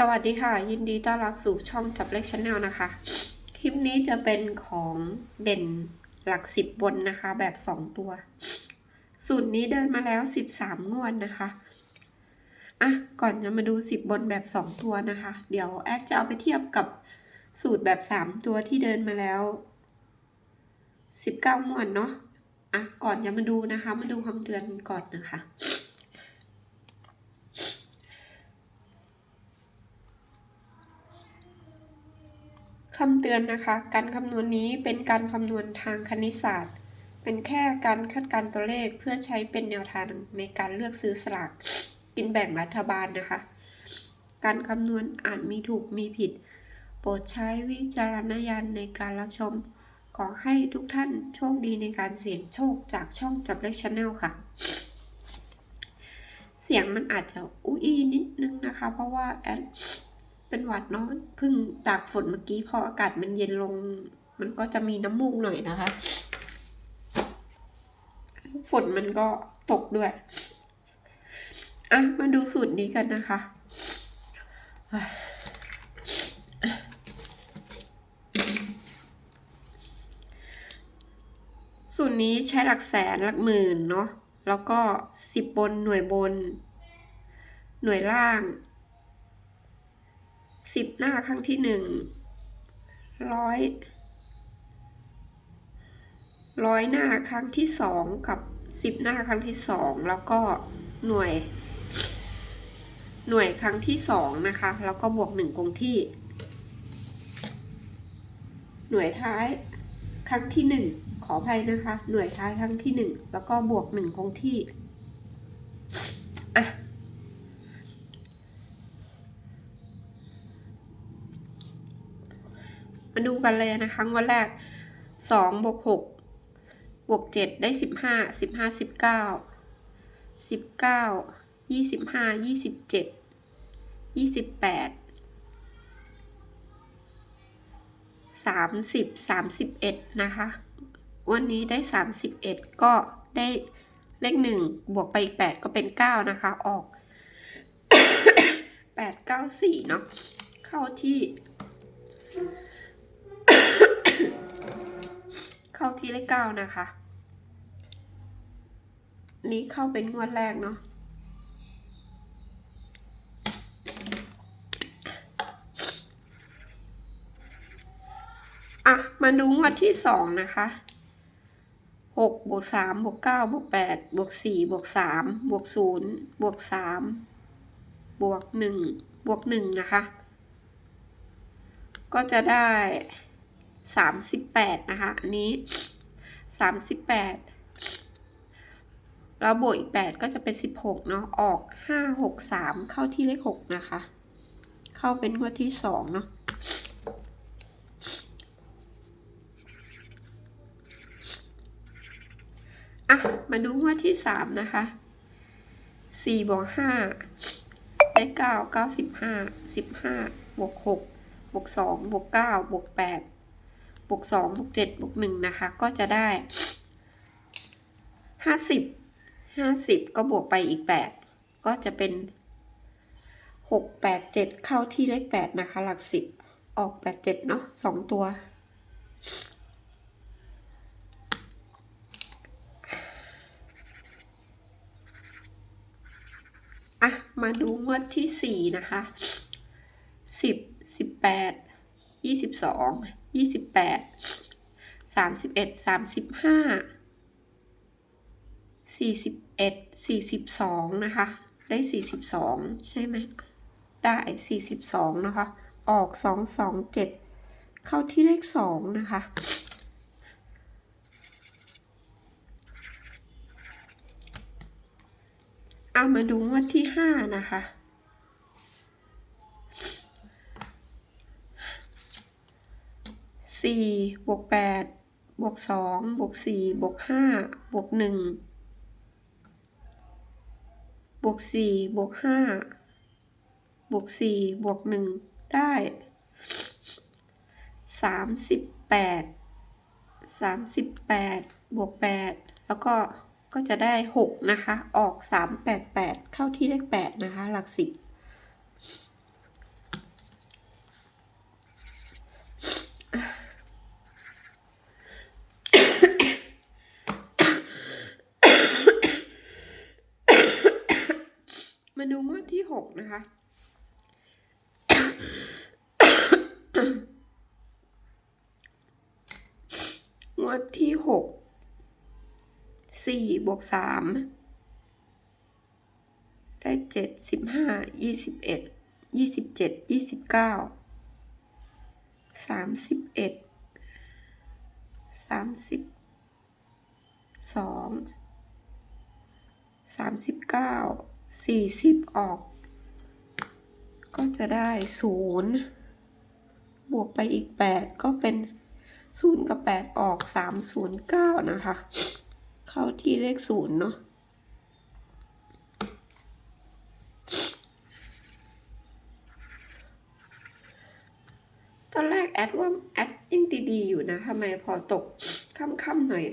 สวัสดีค่ะ ยินดีต้อนรับสู่ช่องจับเลขชาแนลนะคะ คลิปนี้จะเป็นของเด่นหลักสิบบนนะคะ แบบ2ตัว สูตรนี้เดินมาแล้ว13งวดนะคะอะก่อนจะมาดู10บบนแบบ2ตัวนะคะ เดี๋ยวแอดจะเอาไปเทียบกับสูตรแบบ3ตัวที่เดินมาแล้ว19งวดเนาะอะก่อนจะมาดูนะคะ มาดูคำเตือนก่อนนะคะ คำเตือนนะคะ การคำนวณนี้เป็นการคำนวณทางคณิตศาสตร์ เป็นแค่การคาดการตัวเลขเพื่อใช้เป็นแนวทางในการเลือกซื้อสลากกินแบ่งรัฐบาลนะคะ การคำนวณอาจมีถูกมีผิด โปรดใช้วิจารณญาณในการรับชม ขอให้ทุกท่านโชคดีในการเสี่ยงโชคจากช่องจับเลขชาแนลค่ะ เสียงมันอาจจะอุ้ยนิดนึงนะคะ เพราะว่าแอด เป็นหวัดเนาะพิ่งตากฝนเมื่อกี้พออากาศมันเย็นลง มันก็จะมีน้ำมูกหน่อยนะคะ ฝนมันก็ตกด้วย อะ มาดูสูตรนี้กันนะคะสูตรนี้ใช้หลักแสนหลักหมื่นเนาะแล้วก็สิบบนหน่วยบน หน่วยล่าง สิบหน้าครั้งที่หนึ่งร้อยร้อยหน้าครั้งที่สองกับสิบหน้าครั้งที่สองแล้วก็หน่วย หน่วยครั้งที่สองนะคะ แล้วก็บวกหนึ่งคงที่ หน่วยท้ายครั้งที่หนึ่งขออภัยนะคะ หน่วยท้ายครั้งที่หนึ่งแล้วก็บวกหนึ่งคงที่อะ มาดู กันเลยนะคะงวันแรกสองบวกหกบวกเจ็ดได้สิบห้าสิบห้าสิบเก้าสิบเก้ายี่สิบห้ายี่สิบเจ็ดยี่สิบแปดสามสิบสามสิบเอ็ดนะคะ วันนี้ได้สามสิบเอ็ดก็ได้เลขหนึ่งบวกไปอีกแปดก็เป็นเก้านะคะ ออกแปดเก้าสี่เนาะเข้าที่ เข้าที่เลขเก้านะคะ นี้เข้าเป็นงวดแรกเนาะอะ มาดูงวดที่สองนะคะหกบวกสามบวกเก้าบวกแปดบวกสี่บวกสามบวกศูนย์บวกสามบวกหนึ่งบวกหนึ่งนะคะ ก็จะได้ สามสิบแปดนะคะ อันนี้สามสิบแปดแล้วบวกอีกแปดก็จะเป็นสิบหกเนาะ ออกห้าหกสามเข้าที่เลขหกนะคะ เข้าเป็นงวดที่สองเนาะอะ มาดูงวดที่สามนะคะสี่บวกห้าได้เก้าเก้าสิบห้าสิบห้าบวกหกบวกสองบวกเก้าบวกแปด บวก2บวก7บวก1นะคะ ก็จะได้ 50 50 ก็บวกไปอีก 8 ก็จะเป็น 6 8 7 เข้าที่เลข 8 นะคะ หลัก 10 ออก 8 7 เนาะ2ตัว อะ มาดูงวดที่ 4 นะคะ 10 18 22 ยี่สิบแปดสามสิบเอ็ดสามสิบห้าสี่สิบเอ็ดสี่สิบสองนะคะ ได้สี่สิบสองใช่ไหม ได้สี่สิบสองนะคะ ออกสองสองเจ็ดเข้าที่เลขสองนะคะเอามาดูงวดที่ห้านะคะ สี่บวกแปดบวกสองบวกสี่บวกห้าบวกหนึ่งบวกสี่บวกห้าบวกสี่บวกหนึ่งได้สามสิบแปดสามสิบแปดบวกแปดแล้วก็ก็จะได้หกนะคะ ออกสามแปดแปดเข้าที่เลขแปดนะคะ หลักสิบ มา ดูงวดที่หกนะคะ งวดที่หกสี่บวกสามได้เจ็ดสิบห้ายี่สิบเอ็ดยี่สิบเจ็ดยี่สิบเก้าสามสิบเอ็ดสามสิบสองสามสิบเก้า สี่สิบออก ก็จะได้ศูนย์บวกไปอีกแปดก็เป็นศูนย์กับแปดออกสามศูนย์เก้านะคะ เข้าที่เลขศูนย์เนาะตอนแรกแอดว่าแอดยังดีๆอยู่นะทำไมพอตกค่ำๆหน่อย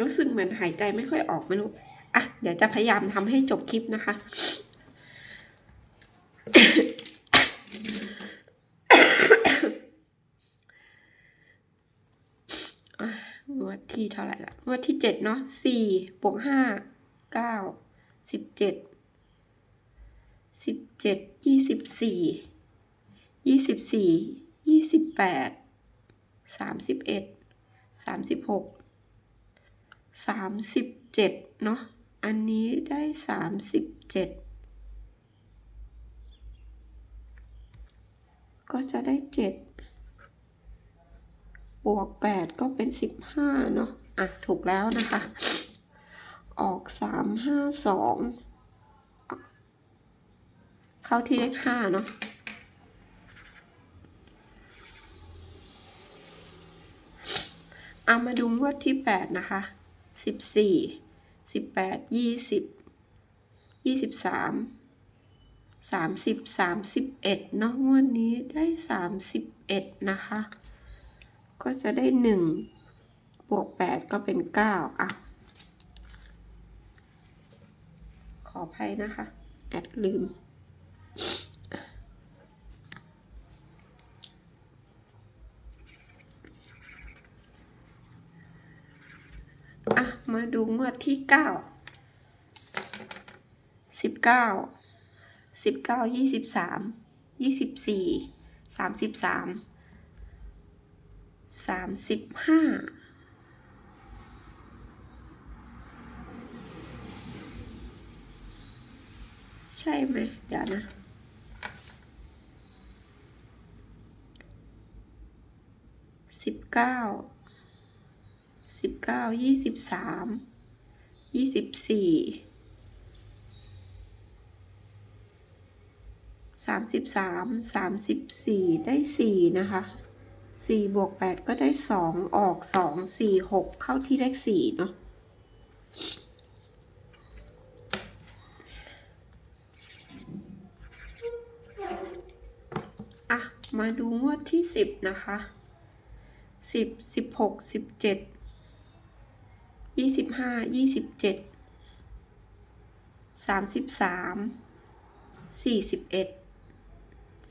รู้สึกเหมือนหายใจไม่ค่อยออกไม่รู้ อะเดี๋ยวจะพยายามทำให้จบคลิปนะคะอะงวดที่เท่าไหร่ละงวดที่เจ็ดเนาะสี่บวกห้าเก้าสิบเจ็ดสิบเจ็ดยี่สิบสี่ยี่สิบสี่ยี่สิบแปดสามสิบเอ็ดสามสิบหกสามสิบเจ็ดเนาะ อันนี้ได้สามสิบเจ็ดก็จะได้เจ็ดบวกแปดก็เป็นสิบห้าเนาะอะ ถูกแล้วนะคะ ออกสามห้าสองเข้าที่เลขห้าเนาะเอามาดูงวดที่แปดนะคะสิบ สิบแปดยี่สิบยี่สิบสามสามสิบสามสิบเอ็ดเนาะงวดนี้ได้สามสิบเอ็ดนะคะ ก็จะได้หนึ่งบวกแปดก็เป็นเก้าอะ ขออภัยนะคะ แอดลืม อะ มาดู งวดที่เก้าสิบเก้าสิบเก้ายี่สิบสามยี่สิบสี่สามสิบสามสามสิบห้าใช่ไหมเดี๋ยวนะสิบเก้าสิบเก้ายี่สิบสาม ยี่สิบสี่สามสิบสามสามสิบสี่ได้สี่นะคะสี่บวกแปดก็ได้สองออกสองสี่หกเข้าที่เลขสี่เนาะอะมาดูงวดที่สิบนะคะสิบสิบหกสิบเจ็ด ยี่สิบห้ายี่สิบเจ็ดสามสิบสามสี่สิบเอ็ด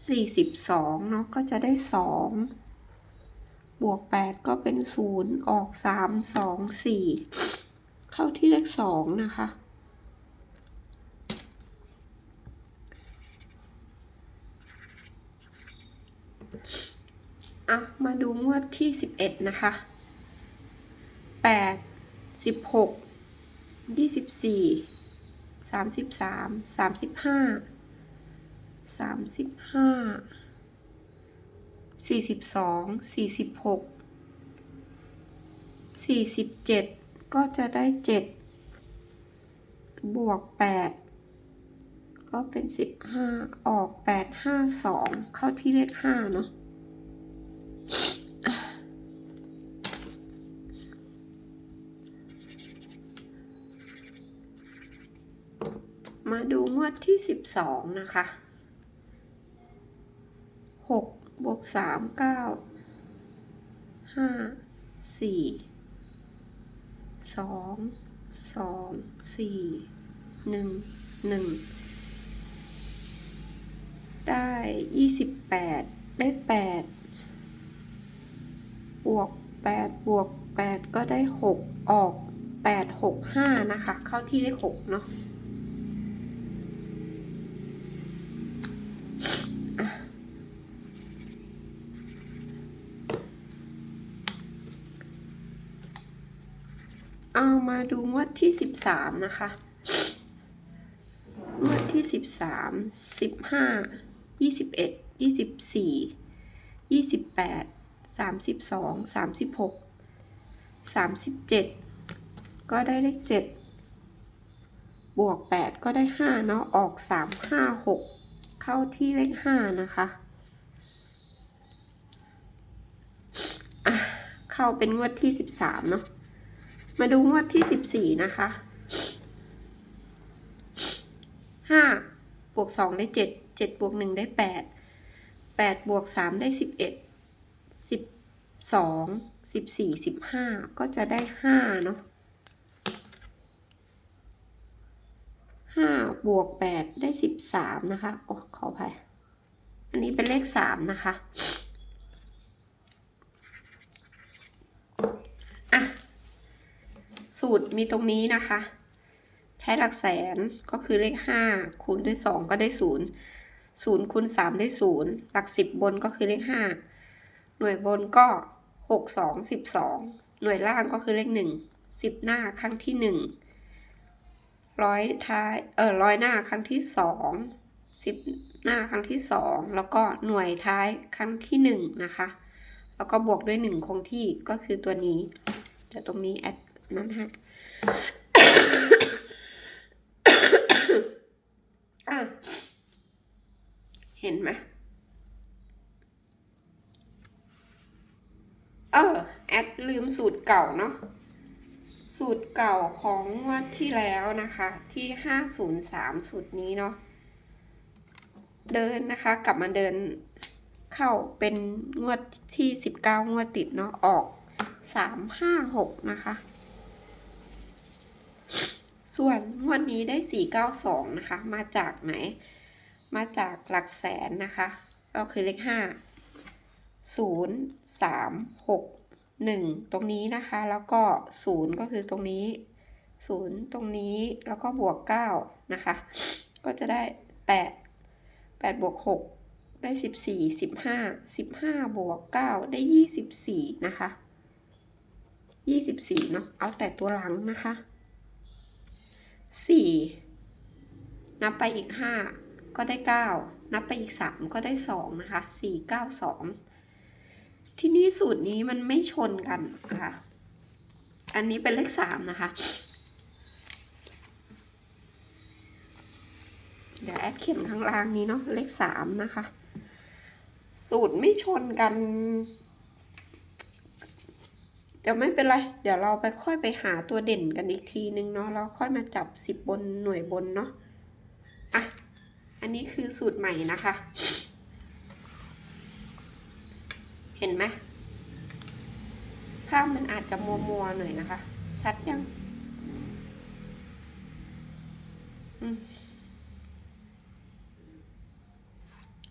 สี่สิบสองเนาะก็จะได้สองบวกแปดก็เป็นศูนย์ออกสามสองสี่เข้าที่เลขสองนะคะอะมาดูงวดที่สิบเอ็ดนะคะแปด สิบหกยี่สิบสี่สามสิบสามสามสิบห้าสามสิบห้าสี่สิบสองสี่สิบหกสี่สิบเจ็ดก็จะได้เจ็ดบวกแปดก็เป็นสิบห้าออกแปดห้าสองเข้าที่เลขห้าเนาะ มาดูงวดที่สิบสองนะคะหกบวกสามเก้าห้าสี่สองสองสี่หนึ่งหนึ่งได้ยี่สิบแปดได้แปดบวกแปดบวกแปดก็ได้หกออกแปดหกห้านะคะ เข้าที่ได้หกเนาะ ดที่สิบสามนะคะ งวดที่สิบสามสิบห้ายี่สิบเอ็ดยี่สิบสี่ยี่สิบแปดสามสิบสองสามสิบหกสามสิบเจ็ดก็ได้เลขเจ็ดบวกแปดก็ได้ห้าเนาะออกสามห้าหกเข้าที่เลขห้านะคะอะเข้าเป็นงวดที่สิบสามเนาะ มาดูงวดที่สิบสี่นะคะห้าบวกสองได้เจ็ดเจ็ดบวกหนึ่งได้แปดแปดบวกสามได้สิบเอ็ดสิบสองสิบสี่สิบห้าก็จะได้ห้าเนาะห้าบวกแปดได้สิบสามนะคะ โอ้ขออภัยอันนี้เป็นเลขสามนะคะอะ สูตรมีตรงนี้นะคะ ใช้หลักแสนก็คือเลขห้าคูณด้วยสองก็ได้ศูนย์ศูนย์คูณสามได้ศูนย์หลักสิบบนก็คือเลขห้าหน่วยบนก็หกสองสิบสองหน่วยล่างก็คือเลขหนึ่งสิบหน้าครั้งที่หนึ่งร้อยท้ายเออร้อยหน้าครั้งที่สองสิบหน้าครั้งที่สองแล้วก็หน่วยท้ายครั้งที่หนึ่งนะคะ แล้วก็บวกด้วยหนึ่งคงที่ก็คือตัวนี้เดี๋ยวตรงนี้แอด นั้นฮะอะเห็นไหมเออ แอดลืมสูตรเก่าเนาะ สูตรเก่าของงวดที่แล้วนะคะ ที่503สูตรนี้เนาะ เดินนะคะ กลับมาเดินเข้าเป็นงวดที่19งวดติดเนาะ ออก356นะคะ ส่วนงวดนี้ได้ 492 นะคะ มาจากไหน มาจากหลักแสนนะคะ ก็คือเลข 5 0 3 6 1 ตรงนี้นะคะ แล้วก็ 0 ก็คือตรงนี้ 0 ตรงนี้ แล้วก็บวก 9 นะคะ ก็จะได้ 8 8บวก 6 ได้ 14 15 15 บวก 9 ได้ 24 นะคะ 24 เนาะ เอาแต่ตัวหลังนะคะ สี่นับไปอีกห้าก็ได้เก้านับไปอีกสามก็ได้สองนะคะสี่เก้าสองที่นี้สูตรนี้มันไม่ชนกันค่ะ อันนี้เป็นเลขสามนะคะ เดี๋ยวแอดเขียนข้างล่างนี้เนาะเลขสามนะคะ สูตรไม่ชนกัน เดี๋ยวไม่เป็นไร เดี๋ยวเราไปค่อยไปหาตัวเด่นกันอีกทีนึงเนาะแล้วค่อยมาจับสิบบนหน่วยบนเนาะอะอันนี้คือสูตรใหม่นะคะ เห็นไหมภาพมันอาจจะมัวมัวๆหน่อยนะคะ ชัดยัง อืม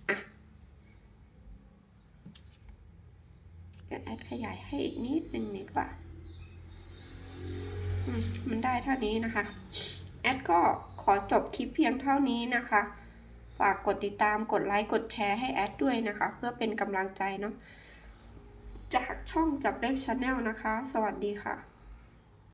อะ เดี๋ยวแอด ขยายให้อีกนิดนึงดีกว่ามมันได้เท่านี้นะคะ แอดก็ขอจบคลิปเพียงเท่านี้นะคะ ฝากกดติดตาม กดไลค์ กดแชร์ให้แอดด้วยนะคะ เพื่อเป็นกำลังใจเนาะ จากช่องจับเลขชาแนลนะคะ สวัสดีค่ะ